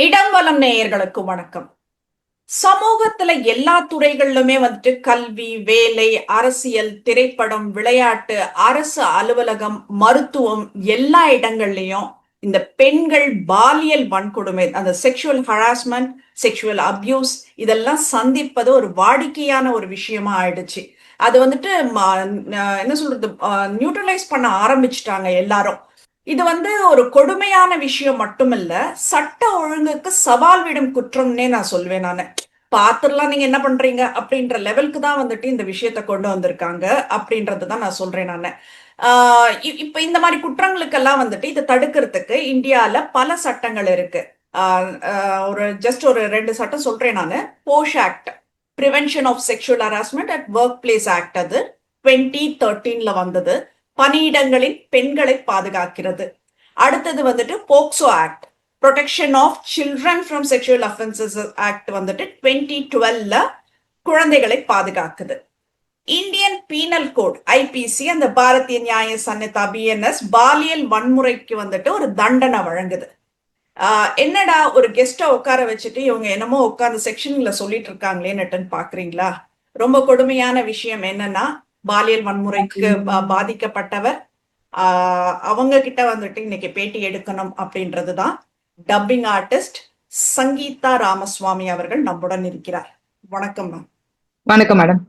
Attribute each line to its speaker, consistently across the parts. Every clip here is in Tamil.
Speaker 1: இடம்பலம் நேயர்களுக்கு வணக்கம். சமூகத்துல எல்லா துறைகளிலுமே வந்துட்டு கல்வி வேலை அரசியல் திரைப்படம் விளையாட்டு அரசு அலுவலகம் மருத்துவம் எல்லா இடங்கள்லயும் இந்த பெண்கள் பாலியல் வன்கொடுமை அந்த செக்ஷுவல் ஹராஸ்மெண்ட் செக்ஷுவல் அபியூஸ் இதெல்லாம் சந்திப்பது ஒரு வாடிக்கையான ஒரு விஷயமா ஆயிடுச்சு. அது வந்துட்டு ம- என்ன சொல்றது நியூட்ரலைஸ் பண்ண ஆரம்பிச்சிட்டாங்க எல்லாரும். இது வந்து ஒரு கொடுமையான விஷயம் மட்டுமில்ல சட்ட ஒழுங்குக்கு சவால் விடும் குற்றம்னே நான் சொல்வேன் நான். பாத்துடலாம் நீங்க என்ன பண்றீங்க அப்படின்ற லெவலுக்கு தான் வந்துட்டு இந்த விஷயத்த கொண்டு வந்திருக்காங்க அப்படின்றது தான் நான் சொல்றேன் நான். இ- இப்ப இந்த மாதிரி குற்றங்களுக்கெல்லாம் வந்துட்டு இதை தடுக்கிறதுக்கு இந்தியால பல சட்டங்கள் இருக்கு. ஒரு ஜஸ்ட் ஒரு ரெண்டு சட்டம் சொல்றேன் நான். POSH act prevention of sexual harassment at workplace act அது டுவெண்ட்டி தேர்ட்டீன்ல வந்தது. பணியிடங்களில் பெண்களை பாதுகாக்கிறது. அடுத்தது வந்துட்டு POCSO act. Protection of children from sexual offences act வந்துட்டு டுவெண்ட்டி டுவெல்ல குழந்தைகளை பாதுகாக்குது. இந்தியன் பீனல் கோட் ஐபிசி அந்த பாரதிய நியாய சன்னிதா பிஎன்எஸ் பாலியல் வன்முறைக்கு வந்துட்டு ஒரு தண்டனை வழங்குது. என்னடா ஒரு கெஸ்ட்டை உட்கார வச்சுட்டு இவங்க என்னமோ உட்கார்ந்து செக்ஷன்ல சொல்லிட்டு இருக்காங்களேன்னுட்டுன்னு பாக்குறீங்களா? ரொம்ப கொடுமையான விஷயம் என்னன்னா பாலியல் வன்முறைக்கு பாதிக்கப்பட்டவர். அவங்க கிட்ட வந்துட்டு இன்னைக்கு பேட்டி எடுக்கணும் அப்படின்றதுதான் டப்பிங் ஆர்டிஸ்ட் சங்கீதா ராமசுவாமி அவர்கள் நம்முடன் இருக்கிறார். வணக்கம் மேம்.
Speaker 2: வணக்கம் மேடம்.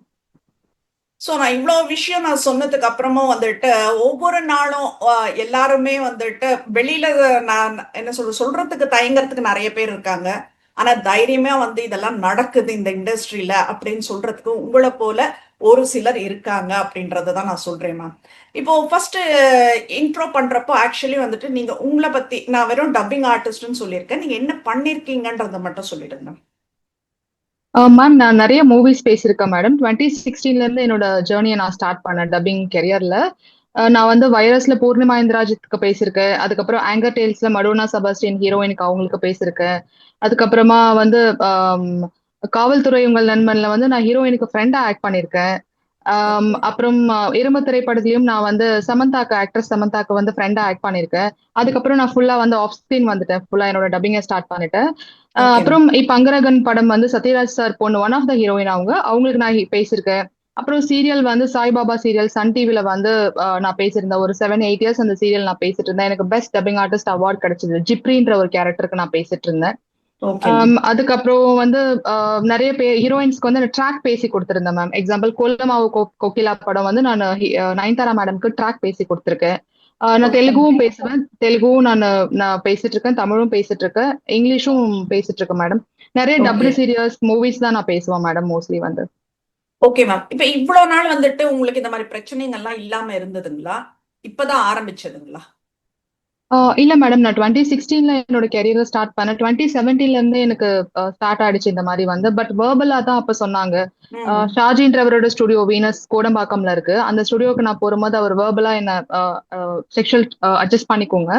Speaker 1: ஸோ நான் இவ்வளோ விஷயம் நான் சொன்னதுக்கு அப்புறமும் வந்துட்டு ஒவ்வொரு நாளும் எல்லாருமே வந்துட்டு வெளியில நான் என்ன சொல்ற சொல்றதுக்கு தயங்குறதுக்கு நிறைய பேர் இருக்காங்க. ஆனா தைரியமா வந்து இதெல்லாம் நடக்குது இந்த இண்டஸ்ட்ரியில அப்படின்னு சொல்றதுக்கு உங்களை போல ஒரு சிலர் இருக்காங்க அப்படின்றத தான் நான் சொல்றேன் மேம் இப்போ ஃபர்ஸ்ட் இன்ட்ரோ பண்றப்போ ஆக்சுவலி வந்துட்டு நீங்க உங்களை பத்தி நான் வெறும் டப்பிங் ஆர்டிஸ்ட்னு சொல்லியிருக்கேன். நீங்க என்ன பண்ணிருக்கீங்கன்றத மட்டும் சொல்லிடுங்க
Speaker 2: மேம். நான் நிறைய மூவிஸ் பேசியிருக்கேன் மேடம் டுவெண்ட்டி சிக்ஸ்டீன்ல இருந்து என்னோட ஜேர்னியை நான் ஸ்டார்ட் பண்ணேன் டப்பிங் கெரியர்ல நான் வந்து வைரஸ்ல பூர்ணிமா இந்திராஜித்துக்கு பேசியிருக்கேன். அதுக்கப்புறம் ஆங்கர் டெய்ல்ஸ்ல மடோனா சபாஸ்டின் ஹீரோயினுக்கு அவங்களுக்கு பேசியிருக்கேன். அதுக்கப்புறமா வந்து காவல்துறை உங்கள் நண்பன்ல வந்து நான் ஹீரோயினுக்கு ஃப்ரெண்டா ஆக்ட் பண்ணியிருக்கேன் ஆம், அப்புறம் எரும திரைப்படத்துலயும் நான் வந்து சமந்தாக்கு ஆக்ட்ரஸ் சமந்தாக்கு வந்து ஃப்ரெண்டா ஆக்ட் பண்ணியிருக்கேன் அதுக்கப்புறம் நான் ஃபுல்லா வந்து ஆஃப் ஸ்கிரீன் வந்துட்டேன். ஃபுல்லா என்னோட டப்பிங்கை ஸ்டார்ட் பண்ணிட்டேன். அப்புறம் இப்ப அங்கரகன் படம் வந்து சத்யராஜ் சார் பொண்ணு ஒன் ஆஃப் த ஹீரோயின் அவங்க. அவங்களுக்கு நான் பேசியிருக்கேன். அப்புறம் சீரியல் வந்து சாய்பாபா சீரியல் சன் டிவில வந்து நான் பேசியிருந்தேன். ஒரு செவன் எயிட் இயர்ஸ் அந்த சீரியல் நான் பேசிட்டு இருந்தேன். எனக்கு பெஸ்ட் டப்பிங் ஆர்டிஸ்ட் அவார்ட் கிடைச்சது. ஜிப்ரின்ற ஒரு கேரக்டருக்கு நான் பேசிட்டு இருந்தேன். அதுக்கப்புறம் வந்து நிறைய பேர் ஹீரோயின்ஸ்க்கு வந்து ட்ராக் பேசி கொடுத்திருந்தேன் மேம் எக்ஸாம்பிள் கோலமாவு கோ- கோகிலா படம் வந்து நான் நயன்தாரா மேடம்க்கு ட்ராக் பேசி கொடுத்திருக்கேன். நான்
Speaker 1: Okay.
Speaker 2: தெலுங்குவும் பேசுவேன். தெலுங்கும் நான் நான் பேசிட்டு இருக்கேன். தமிழும் பேசிட்டு இருக்கேன். இங்கிலீஷும் பேசிட்டு இருக்கேன் மேடம் நிறைய. டபுள் சீரியஸ் மூவிஸ் தான் நான் பேசுவேன் மேடம் மோஸ்ட்லி வந்து.
Speaker 1: ஓகே மேம் இப்ப இவ்வளவு நாள் வந்துட்டு உங்களுக்கு இந்த மாதிரி பிரச்சனைகள்லாம் இல்லாம இருந்ததுங்களா? இப்பதான் ஆரம்பிச்சதுங்களா?
Speaker 2: இல்ல மேடம் நான் டுவெண்ட்டி சிக்ஸ்டீன்ல என்னோட கெரியரை ஸ்டார்ட் பண்ணேன். டுவெண்ட்டி செவன்டீன்ல இருந்து எனக்கு ஸ்டார்ட் ஆயிடுச்சு இந்த மாதிரி வந்து. பட் வேர்பலா தான் அப்ப சொன்னாங்க. ஷாஜின்றவரோட ஸ்டுடியோ வீனஸ் கோடம்பாக்கம்ல இருக்கு. அந்த ஸ்டுடியோக்கு நான் போகும்போது அவர் வேர்பலா என்ன செக்ஷுவல் அட்ஜஸ்ட் பண்ணிக்கோங்க.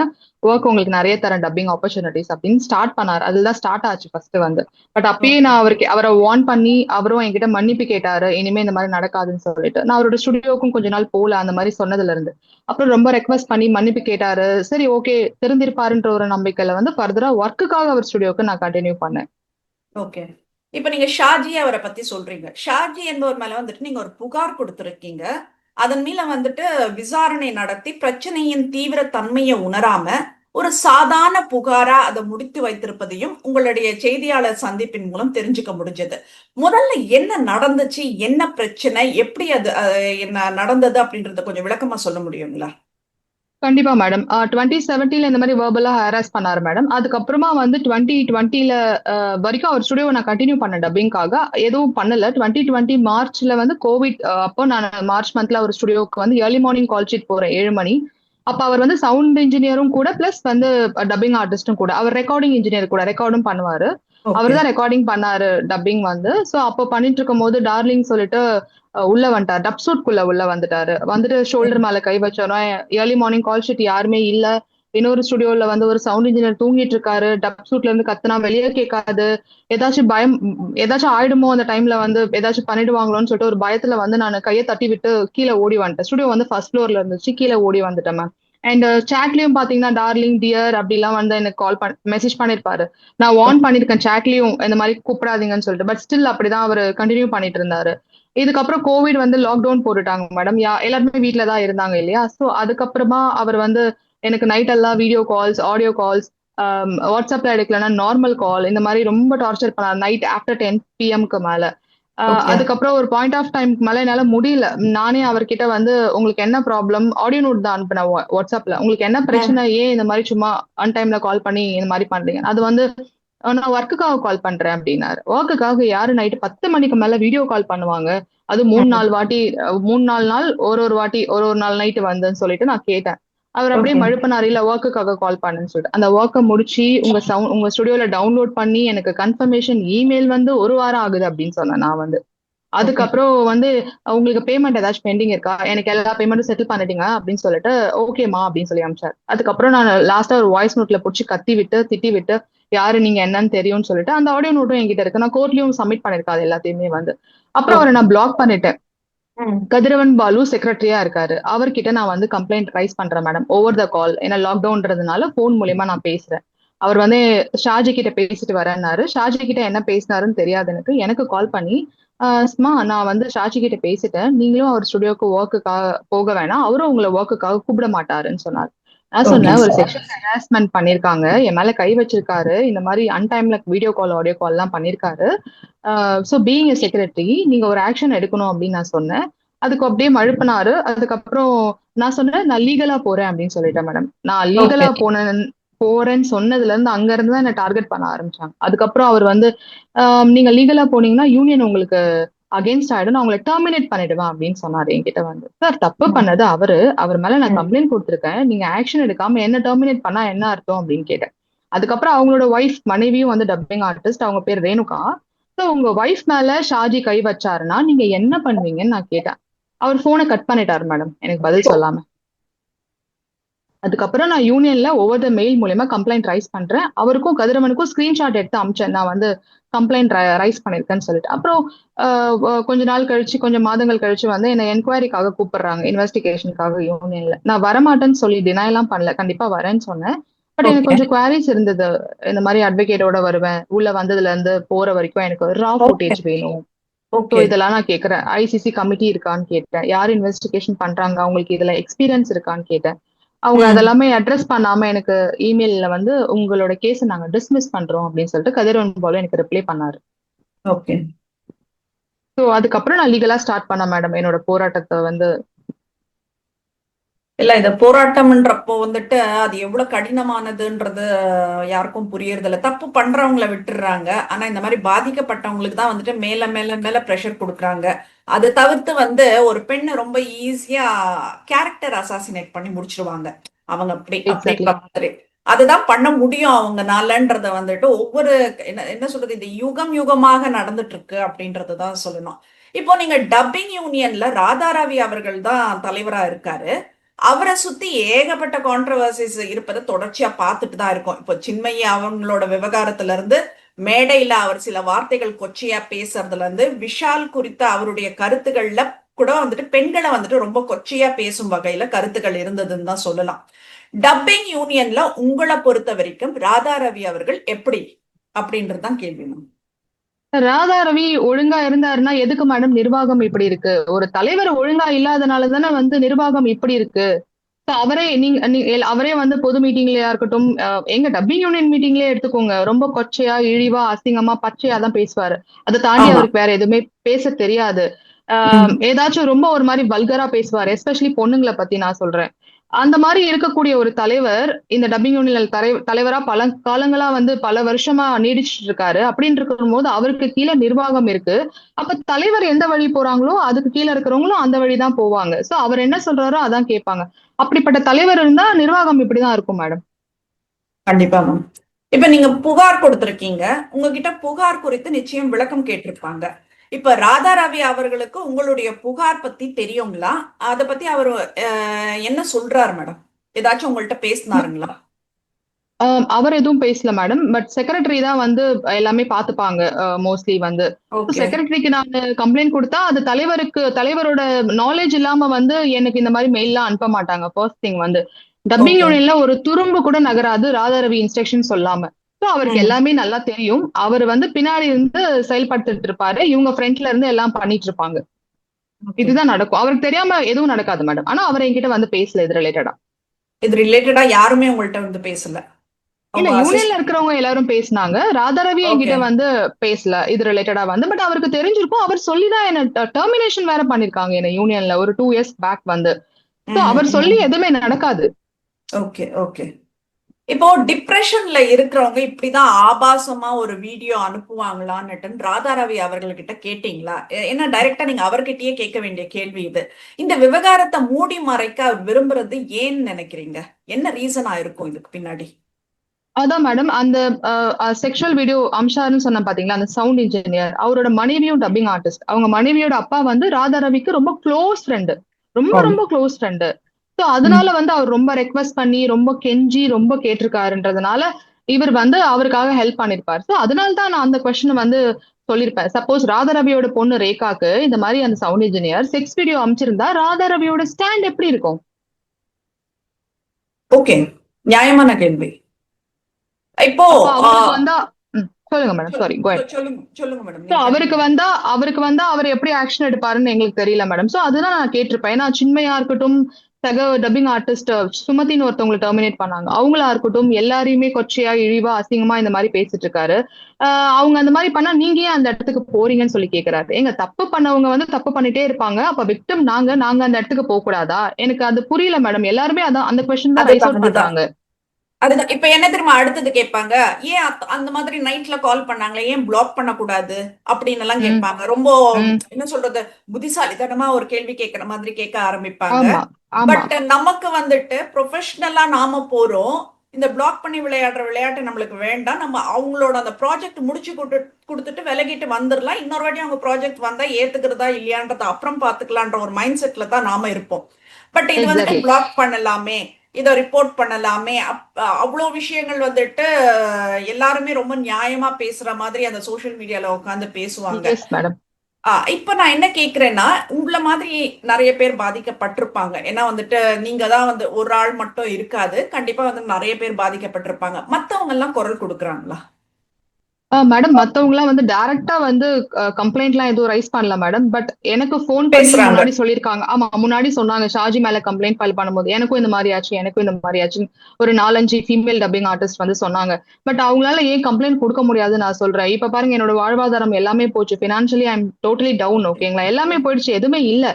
Speaker 2: ஒர்க் உங்களுக்கு நிறைய தரேன் டப்பிங் ஆப்பர்ச்சுனிட்டிஸ் அப்படின்னு ஸ்டார்ட் பண்ணாரு. அதுதான் ஸ்டார்ட் ஆச்சு ஃபர்ஸ்ட் வந்து. பட் அப்பயே நான் அவருக்கு அவரை வார்ன் பண்ணி அவரும் என்கிட்ட மன்னிப்பு கேட்டாரு. இனிமே இந்த மாதிரி நடக்காதுன்னு சொல்லிட்டு. நான் அவரோட ஸ்டுடியோக்கும் கொஞ்ச நாள் போகல அந்த மாதிரி சொன்னதுல இருந்து. அப்புறம் ரொம்ப ரெக்வஸ்ட் பண்ணி மன்னிப்பு கேட்டாரு. சரி ஓகே திருந்திருப்பாருன்ற ஒரு நம்பிக்கையில வந்து ஃபர்தரா ஒர்க்குக்காக அவர் ஸ்டுடியோக்கு நான் கண்டினியூ பண்ணேன்.
Speaker 1: ஓகே இப்ப நீங்க ஷாஜி அவரை பத்தி சொல்றீங்க. ஷாஜி என்பவர் மேல வந்துட்டு நீங்க ஒரு புகார் கொடுத்திருக்கீங்க. அதன் மேல வந்துட்டு விசாரணை நடத்தி பிரச்சனையின் தீவிர தன்மையை உணராம ஒரு சாதாரண புகாரா அதை முடித்து வைத்திருப்பதையும் உங்களுடைய செய்தியாளர் சந்திப்பின் மூலம் தெரிஞ்சுக்க முடிஞ்சது. முதல்ல என்ன நடந்துச்சு என்ன பிரச்சனை எப்படி அது என்ன நடந்தது அப்படின்றத கொஞ்சம் விளக்கமா சொல்ல முடியுங்களா?
Speaker 2: கண்டிப்பா மேடம் டுவெண்ட்டி செவன்டீன்ல இந்த மாதிரி வேர்பலா ஹராஸ் பண்ணாரு மேடம் அதுக்கப்புறமா வந்து டுவெண்ட்டி டுவெண்ட்டில வரைக்கும் அவர் ஸ்டுடியோவை நான் கண்டினியூ பண்ண டப்பிங்காக எதுவும் பண்ணல. டுவெண்ட்டி டுவெண்ட்டி மார்ச்ல வந்து கோவிட் அப்போ நான் மார்ச் மந்த்ல அவர் ஸ்டுடியோக்கு வந்து ஏர்லி மார்னிங் கால் ஷீட் போறேன் ஏழு மணி. அப்ப அவர் வந்து சவுண்ட் இன்ஜினியரும் கூட பிளஸ் வந்து டப்பிங் ஆர்டிஸ்டும் கூட. அவர் ரெக்கார்டிங் இன்ஜினியர் கூட ரெக்கார்டும் பண்ணுவாரு. அவர் தான் ரெக்கார்டிங் பண்ணாரு டப்பிங் வந்து. சோ அப்போ பண்ணிட்டு இருக்கும் போது டார்லிங் சொல்லிட்டு உள்ள வந்துட்டார். டப் சூட்குள்ள உள்ள வந்துட்டாரு. வந்துட்டு ஷோல்டர் மேல கை வச்சோன்னா ஏர்லி மார்னிங் கால் ஷீட் யாருமே இல்ல. இன்னொரு ஸ்டுடியோல வந்து ஒரு சவுண்ட் இன்ஜினியர் தூங்கிட்டு இருக்காரு. டப் சூட்ல இருந்து கத்துனா வெளியே கேட்காது. ஏதாச்சும் பயம் ஏதாச்சும் ஆயிடுமோ அந்த டைம்ல வந்து ஏதாச்சும் பண்ணிடுவாங்களோன்னு சொல்லிட்டு ஒரு பயத்துல வந்து நான் கையை தட்டி விட்டு கீழே ஓடி வந்துட்டேன். ஸ்டுடியோ வந்து ஃபர்ஸ்ட் ஃப்ளோர்ல இருந்துச்சு. கீழே ஓடி வந்துட்டேன் மேம் அண்ட் சாட்லயும் uh, பாத்தீங்கன்னா டார்லிங் டியர் அப்படிலாம் வந்து எனக்கு கால் பண்ண மெசேஜ் பண்ணிருப்பாரு. நான் வார்ன் பண்ணிருக்கேன் சாட்லயும் இந்த மாதிரி கூப்பிடாதீங்கன்னு சொல்லிட்டு. பட் ஸ்டில் அப்படிதான் அவர் கண்டினியூ பண்ணிட்டு இருந்தாரு. இதுக்கப்புறம் கோவிட் வந்து லாக்டவுன் போட்டுட்டாங்க மேடம் யா எல்லாருமே வீட்ல தான் இருந்தாங்க இல்லையா? ஸோ அதுக்கப்புறமா அவர் வந்து எனக்கு நைட் எல்லாம் வீடியோ கால்ஸ் ஆடியோ கால்ஸ் வாட்ஸ்அப்ல எடுக்கலன்னா நார்மல் கால் இந்த மாதிரி ரொம்ப டார்ச்சர் பண்ணார். நைட் ஆஃப்டர் டென் பிஎம்க்கு மேல. அதுக்கப்புறம் ஒரு பாயிண்ட் ஆஃப் டைம்க்கு மேல என்னால முடியல. நானே அவர்கிட்ட வந்து உங்களுக்கு என்ன ப்ராப்ளம் ஆடியோ நோட் தான் அனுப்பினேன் வா- வாட்ஸ்அப்ல உங்களுக்கு என்ன பிரச்சனை? ஏன் இந்த மாதிரி சும்மா அன் டைம்ல கால் பண்ணி இந்த மாதிரி பண்றீங்க? அது வந்து நான் ஒர்க்குக்காக கால் பண்றேன் அப்படின்னாரு. ஒர்க்குக்காக யாரு நைட்டு பத்து மணிக்கு மேல வீடியோ கால் பண்ணுவாங்க? அது மூணு நாள் வாட்டி மூணு நாலு நாள் ஒரு ஒரு வாட்டி ஒரு ஒரு நாள் நைட்டு வந்தேன்னு சொல்லிட்டு நான் கேட்டேன். அவர் அப்படியே. மழுப்பினார் இல்ல ஒர்க்குக்காக கால் பண்ணுன்னு சொல்லிட்டு. அந்த ஒர்க்கை முடிச்சு உங்க சவுண்ட் உங்க ஸ்டுடியோல டவுன்லோட் பண்ணி எனக்கு கன்ஃபர்மேஷன் இமெயில் வந்து ஒரு வாரம் ஆகுது அப்படின்னு சொன்னேன் நான் வந்து. அதுக்கப்புறம் வந்து உங்களுக்கு பேமெண்ட் ஏதாச்சும் பெண்டிங் இருக்கா? எனக்கு எல்லா பேமெண்ட்டும் செட்டில் பண்ணிட்டீங்க அப்படின்னு சொல்லிட்டு ஓகேமா அப்படின்னு சொல்லி அமிச்சார். அதுக்கப்புறம் நான் லாஸ்டா ஒரு வாய்ஸ் நோட்ல புடிச்சு கத்தி விட்டு திட்டி விட்டு யாரு நீங்க என்னன்னு தெரியும்னு சொல்லிட்டு அந்த ஆடியோ நோட்டும் என்கிட்ட இருக்கு. நான் கோர்ட்லயும் சப்மிட் பண்ணிருக்கேன் அது எல்லாத்தையுமே வந்து. அப்புறம் அவரை நான் பிளாக் பண்ணிட்டேன். கதிரவன் பாலு செக்ரட்டரியா இருக்காரு. அவர்கிட்ட நான் வந்து கம்ப்ளைண்ட் ரைஸ் பண்றேன் மேடம் ஓவர் த கால் ஏன்னா லாக்டவுன்றதுனால போன் மூலியமா நான் பேசுறேன். அவர் வந்து ஷாஜி கிட்ட பேசிட்டு வரேன்னாரு. ஷாஜி கிட்ட என்ன பேசினாருன்னு தெரியாது எனக்கு. எனக்கு கால் பண்ணி "ஆஹ் ஸ்மா நான் வந்து ஷாஜி கிட்ட பேசிட்டேன். நீங்களும் அவர் ஸ்டுடியோக்கு ஒர்க்குக்காக போக வேணாம். அவரும் உங்களை ஒர்க்குக்காக கூப்பிட மாட்டாருன்னு சொன்னார். நான் சொன்னேன் ஒரு. செக்ஷன் ஹராஸ்மெண்ட் பண்ணிருக்காங்க. என் மேல கை வச்சிருக்காரு. இந்த மாதிரி அன்டைம்ல வீடியோ கால் ஆடியோ கால் எல்லாம் பண்ணிருக்காரு. ஸோ பீயிங் எ செக்ரட்டரி நீங்க ஒரு ஆக்ஷன் எடுக்கணும் அப்படின்னு நான் சொன்னேன். அதுக்கு அப்படியே மழுப்பினாரு. அதுக்கப்புறம் நான் சொன்னேன் நான் லீகலா போறேன் அப்படின்னு சொல்லிட்டேன் மேடம் நான் லீகலா. போனேன் போறேன்னு சொன்னதுல இருந்து அங்க இருந்து தான் என்ன டார்கெட் பண்ண ஆரம்பிச்சாங்க. அதுக்கப்புறம் அவர் வந்து நீங்க லீகலா போனீங்கன்னா யூனியன் உங்களுக்கு அகேன்ஸ்ட் ஆயிடும் நான் உங்களை டெர்மினேட் பண்ணிடுவேன் அப்படின்னு சொன்னாரு. என்கிட்ட வந்து சார் தப்பு. பண்ணது அவரு. அவர் மேல நான். கம்ப்ளைண்ட் கொடுத்திருக்கேன். நீங்க ஆக்ஷன் எடுக்காம என்ன டெர்மினேட் பண்ணா என்ன அர்த்தம்? அப்படின்னு கேட்டேன். அதுக்கப்புறம் அவங்களோட ஒய்ஃப் மனைவியும் வந்து டப்பிங் ஆர்டிஸ்ட் அவங்க பேர் ரேணுகா. ஸோ உங்க ஒய்ஃப் மேல ஷாஜி கை வச்சாருன்னா நீங்க என்ன பண்ணுவீங்கன்னு நான் கேட்டேன். அவர் போனை கட் பண்ணிட்டாரு மேடம் எனக்கு பதில் சொல்லாம. அதுக்கப்புறம் நான் யூனியன்ல ஒவ்வொரு மெயில் மூலியமா கம்ப்ளைண்ட் ரைஸ் பண்றேன். அவருக்கும் கதிரவனுக்கும் ஸ்கிரீன்ஷாட் எடுத்து அமிச்சேன். நான் வந்து கம்ப்ளைண்ட் ரைஸ் பண்ணிருக்கேன்னு சொல்லிட்டு. அப்புறம் கொஞ்ச நாள் கழிச்சு கொஞ்சம் மாதங்கள் கழிச்சு வந்து என்ன என்கொயரிக்காக கூப்பிடுறாங்க. இன்வெஸ்டிகேஷனுக்காக யூனியன்ல நான் வரமாட்டேன்னு சொல்லி டினை எல்லாம் பண்ணல. கண்டிப்பா வரேன்னு சொன்னேன். பட் எனக்கு. கொஞ்சம் குவாரிஸ் இருந்தது. இந்த மாதிரி அட்வொகேட்டோட வருவேன். உள்ள வந்ததுல இருந்து போற வரைக்கும் எனக்கு ரா. ஃபுட்டேஜ் வேணும்.
Speaker 1: ஓகே
Speaker 2: இதெல்லாம் நான் கேட்கறேன் ஐசிசி கமிட்டி இருக்கான்னு கேட்டேன். யார் இன்வெஸ்டிகேஷன் பண்றாங்க? அவங்களுக்கு இதுல எக்ஸ்பீரியன்ஸ் இருக்கான்னு கேட்டேன். அவங்க. அதெல்லாமே அட்ரஸ் பண்ணாம எனக்கு இமெயில்ல வந்து உங்களோட கேஸை நாங்க டிஸ்மிஸ் பண்றோம் அப்படின்னு சொல்லிட்டு கதிரவன் போல எனக்கு ரிப்ளை பண்ணாரு.
Speaker 1: ஓகே
Speaker 2: ஸோ அதுக்கப்புறம் நான் லீகலா ஸ்டார்ட் பண்ணேன் மேடம் என்னோட போராட்டத்தை வந்து
Speaker 1: இல்ல இது போராட்டம்ன்றப்போ வந்துட்டு அது எவ்வளவு கடினமானதுன்றது யாருக்கும் புரியறது இல்ல தப்பு பண்றவங்கள விட்டுடுறாங்க ஆனா இந்த மாதிரி பாதிக்கப்பட்டவங்களுக்கு தான் வந்துட்டு மேல மேல மேல ப்ரெஷர் கொடுக்குறாங்க. அது தவிர்த்து வந்து ஒரு பெண்ணை ரொம்ப ஈஸியா கேரக்டர் அசாசினேட் பண்ணி முடிச்சிருவாங்க. அவங்க அப்படி அப்படி அதுதான் பண்ண முடியும் அவங்கனாலன்றத வந்துட்டு ஒவ்வொரு என்ன என்ன சொல்றது இது யுகம் யுகமாக நடந்துட்டு இருக்கு அப்படின்றது தான் சொல்லணும். இப்போ நீங்க டப்பிங் யூனியன்ல ராதாரவி அவர்கள் தான் தலைவரா இருக்காரு. அவரை சுத்தி ஏகப்பட்ட கான்ட்ரவர்சிஸ் இருப்பதை தொடர்ச்சியா பார்த்துட்டு தான் இருக்கோம். இப்போ சின்மயி அவங்களோட விவகாரத்துல இருந்து மேடையில அவர் சில வார்த்தைகள் கொச்சையா பேசுறதுல இருந்து விஷால் குறித்த அவருடைய கருத்துக்கள்ல கூட வந்துட்டு பெண்களை வந்துட்டு ரொம்ப கொச்சையா பேசும் வகையில கருத்துக்கள் இருந்ததுன்னு தான் சொல்லலாம். டப்பிங் யூனியன்ல உங்களை பொறுத்த வரைக்கும் ராதா ரவி அவர்கள் எப்படி அப்படின்றது தான் கேள்வி மேம்.
Speaker 2: ராதா ரவி ஒழுங்கா இருந்தாருன்னா எதுக்கு மேடம் நிர்வாகம் இப்படி இருக்கு? ஒரு தலைவர் ஒழுங்கா இல்லாதனால தானே வந்து நிர்வாகம் இப்படி இருக்கு? அவரே நீங்க அவரே வந்து பொது மீட்டிங்லயா இருக்கட்டும் எங்க டப்பிங் யூனியன் மீட்டிங்லயே எடுத்துக்கோங்க. ரொம்ப கொச்சையா இழிவா அசிங்கமா பச்சையா தான் பேசுவாரு. அதை தாண்டி. அவருக்கு வேற எதுவுமே பேச தெரியாது. ஆஹ், ஏதாச்சும் ரொம்ப ஒரு மாதிரி வல்கரா பேசுவார் எஸ்பெஷலி பொண்ணுங்களை பத்தி நான் சொல்றேன். அந்த மாதிரி இருக்கக்கூடிய ஒரு தலைவர் இந்த டப்பிங் யூனியன் தலை தலைவரா பல காலங்களா வந்து பல வருஷமா நீடிச்சிட்டு இருக்காரு அப்படின்னு இருக்கும்போது அவருக்கு கீழே நிர்வாகம் இருக்கு. அப்ப தலைவர் எந்த வழி போறாங்களோ அதுக்கு கீழே இருக்கிறவங்களும் அந்த வழி தான் போவாங்க. சோ அவர் என்ன சொல்றாரோ அதான் கேட்பாங்க. அப்படிப்பட்ட தலைவர் இருந்தா நிர்வாகம் இப்படிதான் இருக்கும் மேடம்
Speaker 1: கண்டிப்பா மேம் இப்ப நீங்க புகார் கொடுத்திருக்கீங்க. உங்ககிட்ட புகார் குறித்து நிச்சயம் விளக்கம் கேட்டிருப்பாங்க. இப்ப ராதா ரவி அவர்களுக்கு உங்களுடைய புகார் பத்தி தெரியுங்களா? அத பத்தி அவர் என்ன சொல்றாரு மேடம்? ஏதாச்சும் உங்கள்ட்ட பேசினாருங்களா?
Speaker 2: அவர் எதுவும் பேசல மேடம். பட் செக்ரட்டரி தான் வந்து எல்லாமே பாத்துப்பாங்க மோஸ்ட்லி வந்து. செக்ரட்டரிக்கு நான் கம்ப்ளைண்ட் கொடுத்தா அது தலைவருக்கு தலைவரோட நாலேஜ் இல்லாம வந்து எனக்கு இந்த மாதிரி மெயில்லாம் அனுப்ப மாட்டாங்க. ஃபர்ஸ்ட் திங் வந்து. டப்பிங். யூனியன்ல ஒரு துரும்பு கூட நகராது ராதாரவி இன்ஸ்ட்ரக்ஷன் சொல்லாம. ஸோ அவருக்கு. எல்லாமே நல்லா தெரியும். அவர் வந்து பின்னாடி இருந்து செயல்படுத்திட்டு இருப்பாரு. இவங்க ஃப்ரண்ட்ல இருந்து எல்லாம் பண்ணிட்டு இருப்பாங்க. இதுதான் நடக்கும். அவருக்கு தெரியாம எதுவும் நடக்காது மேடம் ஆனா அவர் என்கிட்ட வந்து பேசல இது ரிலேட்டடா
Speaker 1: இது ரிலேட்டடா யாருமே உங்கள்ட்ட வந்து பேசல?
Speaker 2: இல்ல யூனியன்ல இருக்கிறவங்க எல்லாரும் பேசினாங்க. ராதாரவி என்கிட்ட. வந்து பேசல இது ரிலேட்டடா வந்து. பட் அவருக்கு தெரிஞ்சிருக்கும். அவர் சொல்லிதான் என்ன டெர்மினேஷன் வேற பண்ணிருக்காங்க என்ன யூனியன்ல ஒரு டூ இயர்ஸ் பேக் வந்து. அவர் சொல்லி. எதுவுமே நடக்காது.
Speaker 1: ஓகே ஓகே இப்போ டிப்ரெஷன்ல இருக்கிறவங்க இப்படிதான் ஆபாசமா ஒரு வீடியோ அனுப்புவாங்களான்னுட்டு ராதாரவி அவர்கள்கிட்ட கேட்டீங்களா? எ- ஏன்னா டைரக்டா நீங்க அவர்கிட்டயே கேட்க வேண்டிய கேள்வி இது. இந்த விவகாரத்தை மூடி மறைக்க அவர் விரும்புறது ஏன்னு நினைக்கிறீங்க? என்ன ரீசனா இருக்கும் இதுக்கு பின்னாடி?
Speaker 2: அதான் மேடம் அந்த செக்ஷுவல் வீடியோ அம்ஷாருன்னு சொன்ன பாத்தீங்களா அந்த சவுண்ட் இன்ஜினியர் அவரோட மனைவியும் டப்பிங் ஆர்டிஸ்ட் அவங்க மனைவியோட அப்பா வந்து ராதாரவிக்கு ரொம்ப க்ளோஸ் ஃப்ரெண்டு ரொம்ப. ரொம்ப க்ளோஸ் ஃப்ரெண்டு ஸோ அதனால வந்து அவர் ரொம்ப ரெக்வஸ்ட் பண்ணி ரொம்ப கெஞ்சி ரொம்ப கேட்டிருக்காருன்றதுனால இவர் வந்து அவருக்காக ஹெல்ப் பண்ணிருப்பார். ஸோ அதனால தான் நான் அந்த கொஸ்டின் வந்து சொல்லியிருப்பேன் சப்போஸ் ராதாரவியோட பொண்ணு ரேகாக்கு இந்த மாதிரி அந்த சவுண்ட் இன்ஜினியர் செக்ஸ் வீடியோ அமைச்சிருந்தா ராதாரவியோட ஸ்டாண்ட் எப்படி இருக்கும்?
Speaker 1: ஓகே நியாயமான கேள்வி. இப்போ
Speaker 2: சொல்லுங்க மேடம் சாரி ஸோ அவருக்கு வந்தா அவருக்கு வந்தா அவர் எப்படி ஆக்ஷன் எடுப்பாருன்னு எங்களுக்கு தெரியல மேடம் ஸோ அதுதான் நான் கேட்டிருப்பேன். ஏன்னா சின்மையா இருக்கட்டும் சக டப்பிங் ஆர்டிஸ்ட் சுமதின்னு ஒருத்தவங்களை டெர்மினேட் பண்ணாங்க. அவங்களா இருக்கட்டும் எல்லாரையுமே கொச்சையா இழிவா அசிங்கமா இந்த மாதிரி பேசிட்டு இருக்காரு. அவங்க அந்த மாதிரி பண்ணா நீங்க ஏன் அந்த இடத்துக்கு போறீங்கன்னு சொல்லி கேக்குறாரு. எங்க தப்பு பண்ணவங்க வந்து தப்பு பண்ணிட்டே இருப்பாங்க. அப்ப விக்டம் நாங்க நாங்க அந்த இடத்துக்கு போக கூடாதா எனக்கு அது புரியல மேடம் எல்லாருமே அதான் அந்த கொஸ்டின் தான் ரைஸ் அவுட். பண்றாங்க.
Speaker 1: அதுதான். இப்ப என்ன தெரியுமா? அடுத்தது கேட்பாங்க ஏன் அந்த மாதிரி நைட்ல கால் பண்ணாங்களே? ஏன் பிளாக் பண்ணக்கூடாது? அப்படின்னு எல்லாம். கேட்பாங்க. ரொம்ப. என்ன சொல்றது? புத்திசாலித்தனமா ஒரு கேள்வி கேட்கிற மாதிரி கேட்க ஆரம்பிப்பாங்க. பட் நமக்கு வந்துட்டு ப்ரொஃபஷனலா நாம போறோம். இந்த பிளாக் பண்ணி விளையாடுற விளையாட்டு நம்மளுக்கு வேண்டாம். நம்ம அவங்களோட அந்த ப்ராஜெக்ட் முடிச்சு கொடு கொடுத்துட்டு விலகிட்டு வந்துடலாம். இன்னொரு வாட்டி அவங்க ப்ராஜெக்ட் வந்தா ஏத்துக்கிறதா இல்லையான்றத அப்புறம் பாத்துக்கலான்ற ஒரு மைண்ட் செட்ல தான் நாம இருப்போம். பட் இது வந்துட்டு. பிளாக் பண்ணலாமே. இதை ரிப்போர்ட் பண்ணலாமே. அப்- அவ்வளோ விஷயங்கள் வந்துட்டு எல்லாருமே ரொம்ப நியாயமா பேசுற மாதிரி அந்த சோஷியல் மீடியால உட்காந்து பேசுவாங்க. இப்ப நான் என்ன கேக்குறேன்னா உங்களை மாதிரி நிறைய பேர் பாதிக்கப்பட்டிருப்பாங்க. ஏன்னா வந்துட்டு நீங்க தான் வந்து ஒரு ஆள் மட்டும் இருக்காது. கண்டிப்பா வந்து நிறைய பேர் பாதிக்கப்பட்டிருப்பாங்க. மத்தவங்க எல்லாம் குரல் கொடுக்குறாங்களா?
Speaker 2: மேடம் மத்தவங்க எல்லாம் வந்து டைரக்டா வந்து கம்ப்ளைண்ட் எல்லாம் எதுவும் ரைஸ் பண்ணல மேடம் பட் எனக்கு ஃபோன் பண்ணி
Speaker 1: பேசுறாங்க.
Speaker 2: முன்னாடி சொல்லிருக்காங்க ஆமா முன்னாடி சொன்னாங்க ஷாஜி மேல கம்ப்ளைண்ட் ஃபைல் பண்ணும்போது. எனக்கும் இந்த மாதிரி ஆச்சு எனக்கும் இந்த மாதிரி ஆச்சு ஒரு நாலஞ்சு ஃபீமேல் டப்பிங் ஆர்டிஸ்ட் வந்து சொன்னாங்க. பட் அவங்களால ஏன் கம்ப்ளைண்ட் கொடுக்க முடியாதுன்னு நான் சொல்றேன். இப்ப பாருங்க என்னோட வாழ்வாதாரம் எல்லாமே போச்சு. Financially I am totally down ஓகேங்களா எல்லாமே போயிடுச்சு எதுவுமே இல்ல.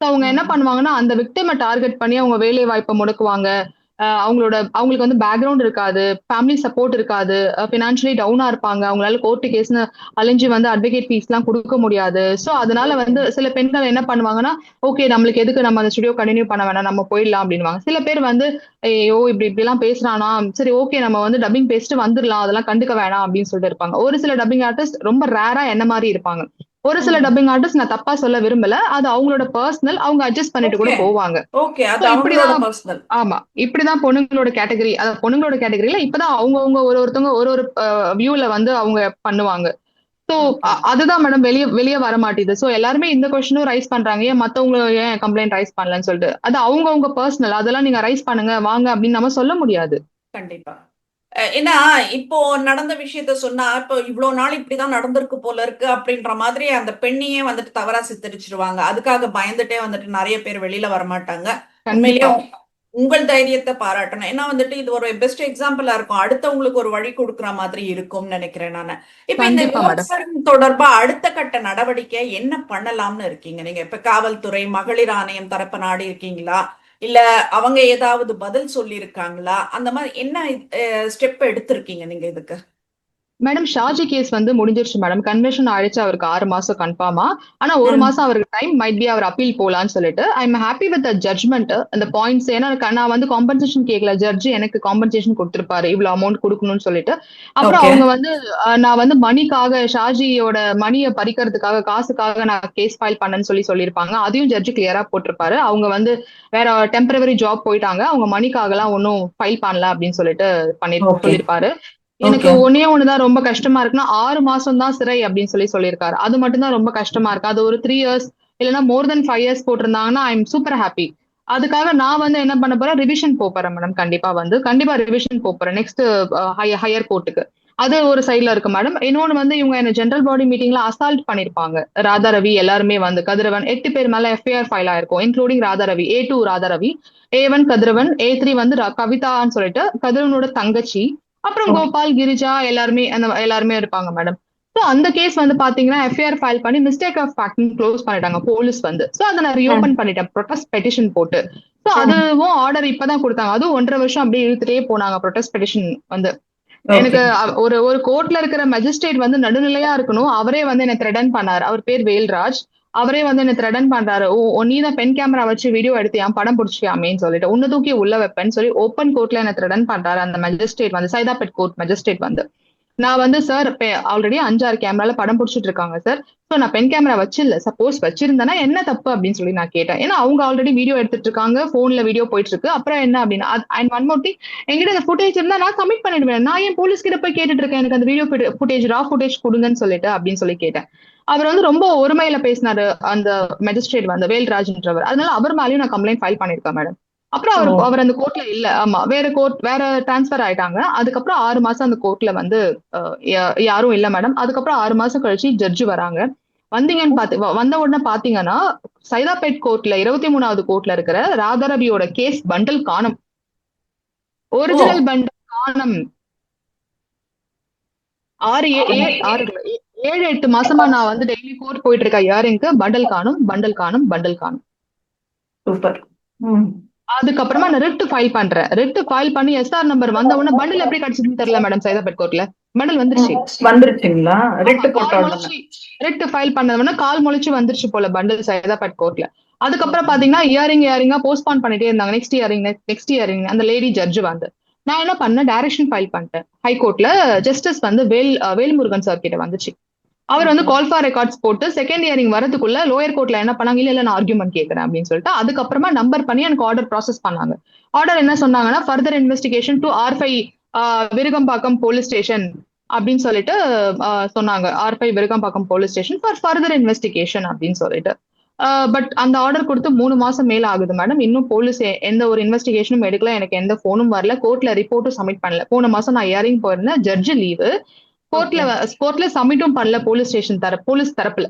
Speaker 2: அவங்க என்ன பண்ணுவாங்கன்னா அந்த விக்டிமை டார்கெட் பண்ணி அவங்க வேலை வாய்ப்பை முடக்குவாங்க. அவங்களோட அவங்களுக்கு வந்து பேக்ரவுண்ட் இருக்காது ஃபேமிலி சப்போர்ட் இருக்காது ஃபினான்ஷியலி டவுனா இருப்பாங்க அவங்களால கோர்ட்டு கேஸ்னு அலைஞ்சு வந்து அட்வொகேட் ஃபீஸ் எல்லாம் கொடுக்க முடியாது. சோ அதனால வந்து சில பெண்கள் என்ன பண்ணுவாங்கன்னா ஓகே நம்மளுக்கு எதுக்கு நம்ம அந்த ஸ்டுடியோ கண்டினியூ பண்ண வேணாம் நம்ம போயிடலாம் அப்படின்வாங்க சில பேர் வந்து ஐயோ இப்படி இப்படி எல்லாம் பேசுறானா சரி ஓகே நம்ம வந்து டப்பிங் பேசிட்டு வந்துடலாம் அதெல்லாம் கண்டுக்க வேணாம் அப்படின்னு சொல்லிட்டு இருப்பாங்க. ஒரு சில டப்பிங் ஆர்டிஸ்ட் ரொம்ப ரேரா என்ன மாதிரி இருப்பாங்க? ஒரு சில. டப்பிங் ஆர்டிஸ்ட் நான் தப்பா சொல்ல விரும்பல. அது அவங்களோட பர்சனல் அவங்க அட்ஜஸ்ட் பண்ணிட்டு கூட. போவாங்க. இப்படிதான் ஆமா. இப்படிதான் பொண்ணுங்களோட கேட்டகரி அதாவது பொண்ணுங்களோட கேட்டகரியில இப்பதான் அவங்கவங்க ஒரு ஒருத்தவங்க ஒரு ஒரு வியூல வந்து அவங்க பண்ணுவாங்க. சோ. அதுதான் மேடம் வெளிய வெளிய வர மாட்டேது சோ எல்லாருமே இந்த கொஸ்டினும் ரைஸ் பண்றாங்க. ஏன் மத்தவங்க ஏன் கம்ப்ளைண்ட் ரைஸ் பண்ணலன்னு சொல்லிட்டு. அது அவங்கவங்க பர்சனல் அதெல்லாம் நீங்க ரைஸ் பண்ணுங்க வாங்க அப்படின்னு நம்ம சொல்ல முடியாது.
Speaker 1: கண்டிப்பா. ஏன்னா இப்போ நடந்த விஷயத்த சொன்னா இப்போ இவ்வளவு நாள் இப்படிதான் நடந்திருக்கு போல இருக்கு அப்படின்ற மாதிரி அந்த பெண்ணையே வந்துட்டு தவறா சித்தரிச்சிருவாங்க. அதுக்காக பயந்துட்டே வந்துட்டு நிறைய பேர் வெளியில வரமாட்டாங்க. உண்மையிலேயே உங்கள் தைரியத்தை பாராட்டணும். ஏன்னா வந்துட்டு இது ஒரு பெஸ்ட் எக்ஸாம்பிளா இருக்கும். அடுத்தவங்களுக்கு ஒரு வழி கொடுக்குற மாதிரி இருக்கும்னு நினைக்கிறேன் நானு. இப்ப இந்த தொடர்பா அடுத்த கட்ட நடவடிக்கை என்ன பண்ணலாம்னு இருக்கீங்க? நீங்க இப்ப காவல்துறை மகளிர் ஆணையம் தரப்பு நாடி இருக்கீங்களா? இல்ல அவங்க ஏதாவது பதில் சொல்லியிருக்காங்களா? அந்த மாதிரி என்ன ஸ்டெப் எடுத்திருக்கீங்க நீங்க இதுக்கு?
Speaker 2: மேடம் ஷாஜி கேஸ் வந்து முடிஞ்சிருச்சு மேடம் கன்வென்ஷன் ஆயிடுச்சு அவருக்கு ஆறு மாசம் கன்ஃபார்மா ஆனா ஒரு. மாசம் அவருக்கு டைம் மைட் பி அவர் அப்பீல் போலான்னு சொல்லிட்டு I am happy with judgment அந்த பாயிண்ட்ஸ் ஏன்னா நான் வந்து காம்பன்சேஷன் கேட்கல ஜட்ஜ் எனக்கு காம்பன்சேஷன் கொடுத்திருப்பாரு. இவ்வளவு அமௌண்ட் கொடுக்கணும்னு சொல்லிட்டு. அப்புறம். அவங்க வந்து நான் வந்து மணிக்காக ஷாஜியோட மணியை பறிக்கிறதுக்காக காசுக்காக நான் கேஸ் ஃபைல் பண்ணேன்னு சொல்லி சொல்லியிருப்பாங்க. அதையும் ஜட்ஜ் கிளியரா போட்டிருப்பாரு. அவங்க வந்து வேற டெம்பரவரி ஜாப் போயிட்டாங்க. அவங்க மணிக்காக எல்லாம் ஒன்னும் ஃபைல் பண்ணல அப்படின்னு சொல்லிட்டு பண்ணி. சொல்லியிருப்பாரு. எனக்கு. ஒன்னே ஒண்ணுதான் ரொம்ப கஷ்டமா இருக்குன்னா ஆறு மாசம் தான் சிறை அப்படின்னு சொல்லி சொல்லியிருக்காரு. அது மட்டும் தான் ரொம்ப கஷ்டமா இருக்கு. அது ஒரு த்ரீ இயர்ஸ் இல்லைன்னா மோர் தென் ஃபைவ் இயர்ஸ் போட்டிருந்தாங்கன்னா ஐ எம் சூப்பர் ஹாப்பி அதுக்காக நான் வந்து என்ன பண்ண போறேன்? ரிவிஷன் போறேன் மேடம் கண்டிப்பா வந்து கண்டிப்பா ரிவிஷன் போறேன். நெக்ஸ்ட் ஹையர் கோர்ட்டுக்கு அது ஒரு சைட்ல இருக்கு மேடம் இன்னொன்னு வந்து இவங்க என்ன ஜெனரல் பாடி மீட்டிங்ல அசால்ட் பண்ணிருப்பாங்க. ராதா ரவி எல்லாருமே வந்து கதிரவன் எட்டு பேர் மேல எஃப்ஐஆர் ஃபைல் ஆயிருக்கும் including Radha Ravi. A two Radha Ravi A one Kathiravan A three வந்து கவிதான்னு சொல்லிட்டு கதிரவனோட தங்கச்சி அப்புறம். கோபால் கிரிஜா எல்லாருமே அந்த எல்லாருமே இருப்பாங்க மேடம் ஸோ அந்த கேஸ் வந்து பாத்தீங்கன்னா எஃப்ஐஆர் ஃபைல் பண்ணி மிஸ்டேக் ஆஃப் ஃபேக்ட் க்ளோஸ் பண்ணிட்டாங்க போலீஸ் வந்து. ஸோ அதை நான் ரீஓபன் பண்ணிட்டேன் ப்ரொடெஸ்ட் பெட்டிஷன் போட்டு. So
Speaker 1: Hmm.
Speaker 2: அதுவும் ஆர்டர் இப்பதான் கொடுத்தாங்க. அதுவும் ஒன்றரை வருஷம் அப்படியே இழுத்துட்டே போனாங்க ப்ரொடெஸ்ட் பெட்டிஷன் வந்து. எனக்கு ஒரு ஒரு கோர்ட்ல இருக்கிற மேஜிஸ்ட்ரேட் வந்து நடுநிலையா இருக்கணும். அவரே வந்து என்ன த்ரெடன் பண்ணாரு. அவர் பேர் வேல்ராஜ். அவரே வந்து என்ன த்ரெடன் பண்றாரு. ஓ நீ தான் பென் கேமரா வச்சு வீடியோ எடுத்தியா படம் பிடிச்சியாமேன்னு சொல்லிட்டு உன்னை தூக்கி உள்ள வைப்பேன்னு சொல்லி ஓப்பன் கோர்ட்ல என்ன த்ரெடன் பண்றாரு அந்த மேஜிஸ்ட்ரேட் வந்து சைதாபேட் கோர்ட் மேஜிஸ்ட்ரேட் வந்து. நான் வந்து சார் ஆல்ரெடி அஞ்சாறு கேமரால படம் பிடிச்சிட்டு இருக்காங்க சார் ஸோ நான் பென் கேமரா வச்சில்ல. சப்போஸ் வச்சிருந்தேன்னா என்ன தப்பு? அப்படின்னு சொல்லி நான் கேட்டேன். ஏன்னா அவங்க ஆல்ரெடி வீடியோ எடுத்துட்டு இருக்காங்க போன்ல வீடியோ போயிட்டு இருக்கு. அப்புறம் என்ன அப்படின்னா அண்ட் ஒன் மோர் திங் என்கிட்ட அந்த ஃபுட்டேஜ் இருந்தா நான் சப்மிட் பண்ணிடுவேன். நான் ஏன் போலீஸ் கிட்ட போய் கேட்டுட்டு இருக்கேன்? எனக்கு அந்த வீடியோ ஃபுட்டேஜ் ரா ஃபுட்டேஜ் கொடுங்கன்னு சொல்லிட்டு அப்படின்னு சொல்லி கேட்டேன். அவர் வந்து ரொம்ப ஒருமையில பேசினாரு அந்த மெஜிஸ்ட்ரேட் வந்து வேல்ராஜ்ன்றவர். அதனால அவர் மேலயும் நான் கம்ப்ளைண்ட் ஃபைல் பண்ணிருக்கேன் மேடம் அப்புறம் அவர். அவர் அந்த கோர்ட்ல இல்ல. ஆமா வேற கோர்ட் வேற டிரான்ஸ்ஃபர் ஆயிட்டாங்க. அதுக்கப்புறம் ஆறு மாசம் அந்த கோர்ட்ல வந்து யாரும் இல்ல மேடம் அதுக்கப்புறம் ஆறு மாசம் கழிச்சு ஜட்ஜ் வராங்க. வந்தீங்கன்னு பாத்து வந்த உடனே பாத்தீங்கன்னா சைதாப்பேட் கோர்ட்ல இருபத்தி மூணாவது கோர்ட்ல இருக்கிற ராதாரவியோட கேஸ் பண்டல் காணும். ஒரிஜினல் பண்டல் காணும். ஆறு ஆறு ஏழு எட்டு மாசமா நான் வந்து டெய்லி கோர்ட் போயிட்டு இருக்க யாருங்க பண்டல் காணும் பண்டல் காணும் பண்டல் காணும்.
Speaker 1: சூப்பர்
Speaker 2: அதுக்கப்புறமா நான் ரிட் ஃபைல் பண்றேன். ரிட் ஃபைல் பண்ணி எஸ்ஆர் நம்பர் வந்த உடனே பண்டல் எப்படி கிடைச்சதுன்னு தெரியல மேடம் சைதாபேட் கோர்ட்ல பண்டல் வந்துருச்சு.
Speaker 1: வந்துருச்சுங்களா? ரெட்டு
Speaker 2: ஃபைல் பண்ணதுன்னா கால் முளைச்சு வந்துருச்சு போல பண்டல் சைதாபேட் கோர்ட்ல அதுக்கப்புறம் பாத்தீங்கன்னா இயரிங் இயரிங்கா போஸ்ட்பான் பண்ணிட்டே இருந்தாங்க. நெக்ஸ்ட் இயரிங் நெக்ஸ்ட் இயரிங் அந்த லேடி ஜட்ஜ் வந்து. நான் என்ன பண்ணேன்? டைரக்ஷன் ஃபைல் பண்ணிட்டேன். ஹைகோர்ட்ல ஜஸ்டிஸ் வந்து வேல் வேல்முருகன் சார் கிட்ட வந்துச்சு. அவர் வந்து கால் ஃபார் ரெக்கார்ட்ஸ் போட்டு செகண்ட் இயரிங் வரதுக்குள்ள லோயர் கோர்ட்ல என்ன பண்ணாங்க? இல்ல இல்ல நான் ஆர்குமெண்ட் கேட்கறேன் அப்படின்னு சொல்லிட்டு அதுக்கப்புறமா நம்பர் பண்ணி எனக்கு ஆர்டர் ப்ராசஸ் பண்ணாங்க. ஆர்டர் என்ன சொன்னாங்கன்னா further investigation to R five Virugambakkam police station அப்படின்னு சொல்லிட்டு சொன்னாங்க. R five Virugambakkam police station for further investigation அப்படின்னு சொல்லிட்டு. பட் அந்த ஆர்டர் கொடுத்து மூணு மாசம் மேல ஆகுது மேடம் இன்னும் போலீஸ் எந்த ஒரு இன்வெஸ்டிகேஷனும் எடுக்கல. எனக்கு எந்த போனும் வரல. கோர்ட்ல ரிப்போர்ட்டும் சப்மிட் பண்ணல. போன மாசம் நான் இயரிங் போயிருந்தேன். ஜட்ஜ் லீவு கோர்ட்ல கோர்ட்ல சப்மிட்டும் பண்ணல போலீஸ் ஸ்டேஷன் தர போலீஸ் தரப்புல.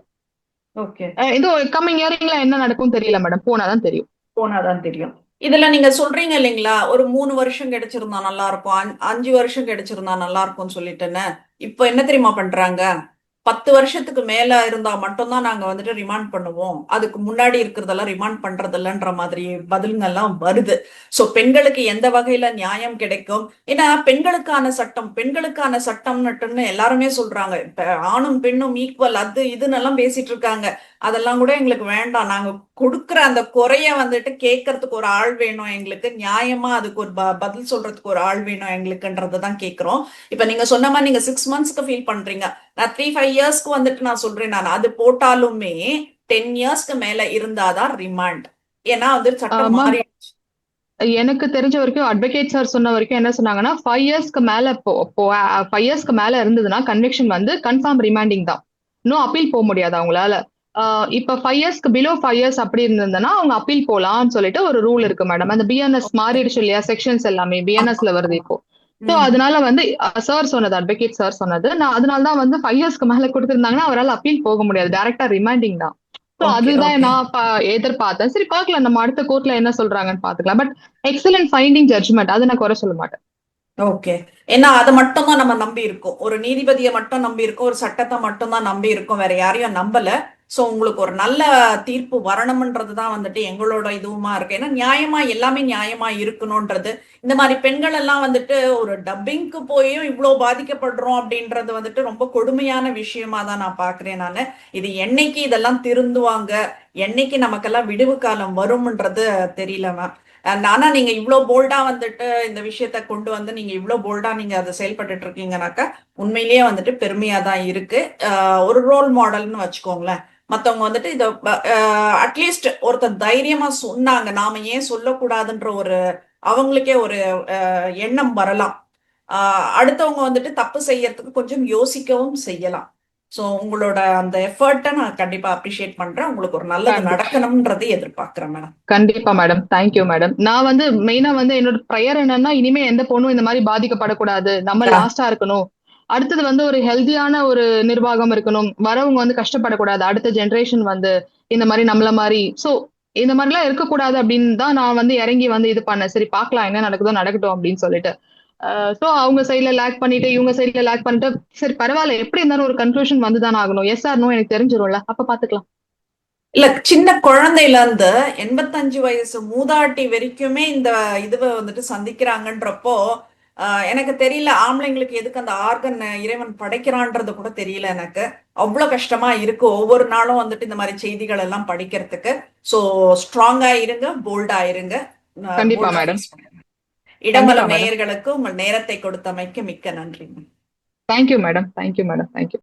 Speaker 1: ஓகே
Speaker 2: இது கம்மிங் இயரிங்ல என்ன நடக்கும் தெரியல மேடம் போனாதான் தெரியும்.
Speaker 1: போனாதான் தெரியும். இதுல நீங்க சொல்றீங்க இல்லைங்களா? ஒரு மூணு வருஷம் கிடைச்சிருந்தா நல்லா இருக்கும். அஞ்- அஞ்சு வருஷம் கிடைச்சிருந்தா நல்லா இருக்கும்னு சொல்லிட்டுன்னு. இப்ப என்ன தெரியுமா பண்றாங்க? பத்து வருஷத்துக்கு மேல இருந்தா மட்டும்தான் நாங்க வந்துட்டு ரிமாண்ட் பண்ணுவோம். அதுக்கு முன்னாடி இருக்கிறதெல்லாம் ரிமாண்ட் பண்றது இல்லைன்ற மாதிரி பதில்கள்லாம் வருது. சோ பெண்களுக்கு எந்த வகையில நியாயம் கிடைக்கும்? ஏன்னா பெண்களுக்கான சட்டம் பெண்களுக்கான சட்டம்னுட்டுன்னு எல்லாருமே சொல்றாங்க. இப்ப ஆணும் பெண்ணும் ஈக்குவல் அது இதுன்னு எல்லாம் பேசிட்டு இருக்காங்க. அதெல்லாம் கூட எங்களுக்கு வேண்டாம். நாங்க கொடுக்குற அந்த குறைய வந்துட்டு கேட்கறதுக்கு ஒரு ஆள் வேணும் எங்களுக்கு. நியாயமா அதுக்கு ஒரு பதில் சொல்றதுக்கு ஒரு ஆள் வேணும் எங்களுக்குன்றதை தான் கேட்கிறோம். இப்ப நீங்க சொன்ன மாதிரி நீங்க சிக்ஸ் மந்த்ஸ்க்கு ஃபீல் பண்றீங்க. நான் த்ரீ ஃபைவ் இயர்ஸ்க்கு வந்துட்டு நான் சொல்றேன் நான். அது போட்டாலுமே டென் இயர்ஸ்க்கு மேல இருந்தாதான் ரிமாண்ட் ஏன்னா வந்து சட்டம். மாறி
Speaker 2: எனக்கு தெரிஞ்ச வரைக்கும் அட்வொகேட் சார் சொன்ன வரைக்கும் என்ன சொன்னாங்கன்னா ஃபைவ் இயர்ஸ்க்கு மேல ஃபைவ் இயர்ஸ்க்கு மேல இருந்ததுன்னா கன்விக்ஷன் வந்து கன்ஃபார்ம் ரிமாண்டிங் தான். இன்னும் அப்பீல் போக முடியாது அவங்களால. இப்ப ஃபைவ் இயர்ஸ்க்கு பிலோ ஃபைவ் இயர்ஸ் அப்படி இருந்ததுன்னா அவங்க அப்பீல் போலாம்னு சொல்லிட்டு ஒரு ரூல் இருக்கு மேடம் அந்த பிஎன்எஸ் மாறிடுச்சு இல்லையா? செக்ஷன்ஸ் எல்லாமே பிஎன்எஸ்ல வருது இப்போ. ஸோ அதனால வந்து சார் சொன்னது அட்வொகேட் சார் சொன்னது நான் அதனால தான் வந்து ஃபைவ் இயர்ஸ்க்கு மேல கொடுத்திருந்தாங்கன்னா அவரால் அப்பீல் போக முடியாது. டைரக்டா ரிமாண்டிங் தான். ஸோ அதுதான். நான் எதிர்பார்த்தேன். சரி பார்க்கலாம். நம்ம அடுத்த கோர்ட்ல என்ன சொல்றாங்கன்னு பாத்துக்கலாம் பட் எக்ஸலன்ட் ஃபைண்டிங் ஜட்ஜ்மெண்ட் அது நான் குறை சொல்ல மாட்டேன்.
Speaker 1: ஓகே ஏன்னா அதை மட்டும் தான் நம்ம நம்பி இருக்கோம். ஒரு நீதிபதியை மட்டும் நம்பி இருக்கோம். ஒரு சட்டத்தை மட்டும் தான் நம்பி இருக்கோம். வேற யாரையும் நம்பல. சோ உங்களுக்கு ஒரு நல்ல தீர்ப்பு வரணும்ன்றது தான் வந்துட்டு எங்களோட இதுவுமா இருக்கு. ஏன்னா நியாயமா எல்லாமே நியாயமா இருக்கணும்ன்றது. இந்த மாதிரி பெண்கள் எல்லாம் வந்துட்டு ஒரு டப்பிங்க்கு போயும் இவ்வளவு பாதிக்கப்படுறோம் அப்படின்றது வந்துட்டு ரொம்ப கொடுமையான விஷயமா தான் நான் பாக்குறேன் நானு. இது என்னைக்கு இதெல்லாம் திருந்துவாங்க? என்னைக்கு நமக்கெல்லாம் விடுவு காலம் வரும்ன்றது தெரியல மேம் ஆனா நீங்க இவ்ளோ போல்டா வந்துட்டு இந்த விஷயத்த கொண்டு வந்து நீங்க இவ்ளோ போல்டா நீங்க அதை செயல்பட்டுட்டு இருக்கீங்கனாக்கா உண்மையிலேயே வந்துட்டு பெருமையா தான் இருக்கு ஒரு ரோல் மாடல்னு வச்சுக்கோங்களேன். மத்தவங்க வந்துட்டு இத அட்லீஸ்ட் ஒருத்தர் தைரியமா சொன்னாங்க. நாம ஏன் சொல்லக்கூடாதுன்ற ஒரு அவங்களுக்கே ஒரு எண்ணம் வரலாம். அடுத்தவங்க வந்துட்டு தப்பு செய்யறதுக்கு கொஞ்சம் யோசிக்கவும் செய்யலாம். சோ உங்களோட அந்த எஃபர்ட்டை நான் கண்டிப்பா அப்ரிஷியேட் பண்றேன். உங்களுக்கு ஒரு நல்லது
Speaker 2: கண்டிப்பா.
Speaker 1: நடக்கணும்ன்றது எதிர்பார்க்கிறேன் மேடம்
Speaker 2: கண்டிப்பா மேடம் தேங்க்யூ மேடம் நான் வந்து மெயினா வந்து என்னோட ப்ரேயர் என்னன்னா இனிமே எந்த பொண்ணும் இந்த மாதிரி பாதிக்கப்படக்கூடாது. நம்ம. லாஸ்டா இருக்கணும். அடுத்தது வந்து ஒரு ஹெல்தியான ஒரு நிர்வாகம் இருக்கணும். வரவங்க வந்து கஷ்டப்படக்கூடாது. அடுத்த ஜென்ரேஷன் வந்து இந்த மாதிரி நம்மள மாதிரி. சோ இந்த மாதிரிலாம் இருக்கக்கூடாது அப்படின்னு தான் நான் வந்து இறங்கி வந்து இது பண்ணேன். சரி பார்க்கலாம் என்ன நடக்குதோ நடக்கட்டும் அப்படின்னு சொல்லிட்டு. சோ அவங்க சைட்ல லேக் பண்ணிட்டு இவங்க சைட்ல லேக் பண்ணிட்டு சரி பரவாயில்ல. எப்படி இருந்தாலும் ஒரு கன்க்ளூஷன் வந்துதான் ஆகணும். எஸ் ஆர் நோ எனக்கு தெரிஞ்சிரும்ல. அப்ப பாத்துக்கலாம்
Speaker 1: இல்ல சின்ன குழந்தையில இருந்து எண்பத்தஞ்சு வயசு மூதாட்டி வரைக்குமே இந்த இதுவை வந்துட்டு சந்திக்கிறாங்கன்றப்போ எனக்கு தெரியல ஆம்பளைங்களுக்கு எதுக்கு அந்த ஆர்கன் இறைவன் படைக்கிறான்றது கூட தெரியல எனக்கு. அவ்வளவு கஷ்டமா இருக்கு ஒவ்வொரு நாளும் வந்துட்டு இந்த மாதிரி செய்திகள் எல்லாம் படிக்கிறதுக்கு. சோ ஸ்ட்ராங்கா இருங்க போல்டா இருங்க. இடமல. நேயர்களுக்கு உங்கள் நேரத்தை கொடுத்தமைக்கு மிக்க நன்றி.
Speaker 2: Thank you madam thank you madam thank you